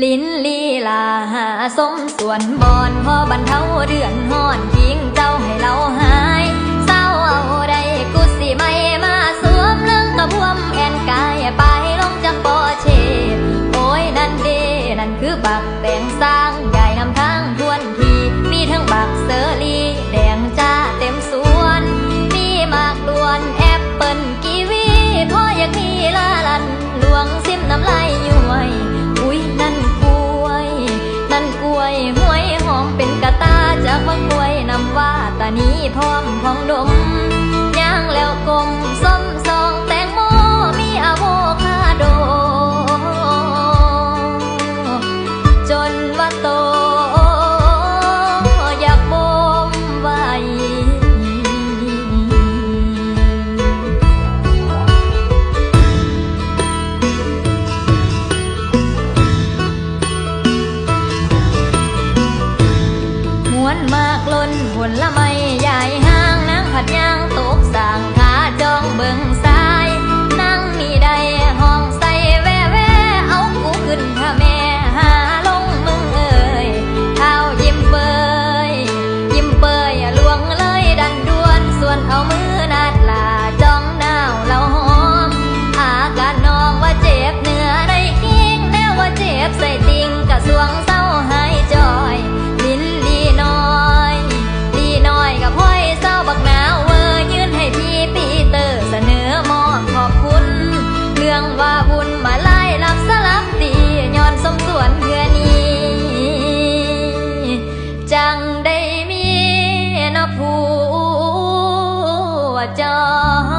ลิ้นลีลาหาสมส่วนบอนพอบรรเทาเดือนห่อนทิ้งเจ้าให้เราหายเศร้าเอาใดกูสิไม่มาสวมเรื่องกระพวมแอนกายไปลงจากปอเชโอ้ยนั่นเดนั่นคือบัก มส้มสองแตงโมมีอะโวคาโด จนว่าโต อยากบ่มไว้ มวนมากล้นหุ่นละม้ จอ